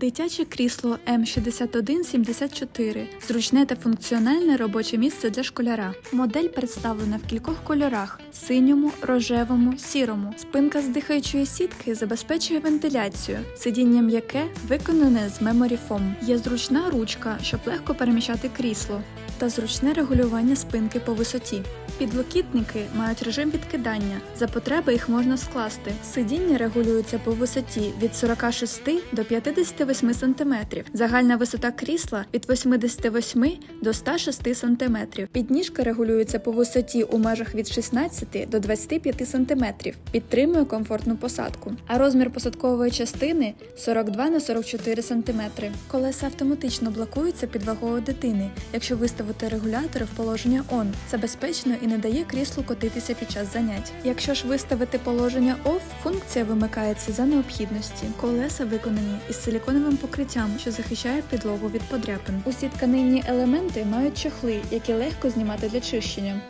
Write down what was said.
Дитяче крісло М6174 зручне та функціональне робоче місце для школяра. Модель представлена в кількох кольорах: синьому, рожевому, сірому. Спинка з дихаючої сітки забезпечує вентиляцію. Сидіння м'яке виконане з Foam. Є зручна ручка, щоб легко переміщати крісло, та зручне регулювання спинки по висоті. Підлокітники мають режим відкидання. За потреби їх можна скласти. Сидіння регулюється по висоті від 46 до 58 см. Загальна висота крісла від 88 до 106 см. Підніжка регулюється по висоті у межах від 16 до 25 см. Підтримує комфортну посадку. А розмір посадкової частини 42 на 44 см. Колеса автоматично блокуються під вагою дитини, якщо виставити регулятори в положення ON. Це безпечно і не дає кріслу котитися під час занять. Якщо ж виставити положення OFF, функція вимикається за необхідності. Колеса виконані із силіконовим покриттям, що захищає підлогу від подряпин. Усі тканинні елементи мають чохли, які легко знімати для чищення.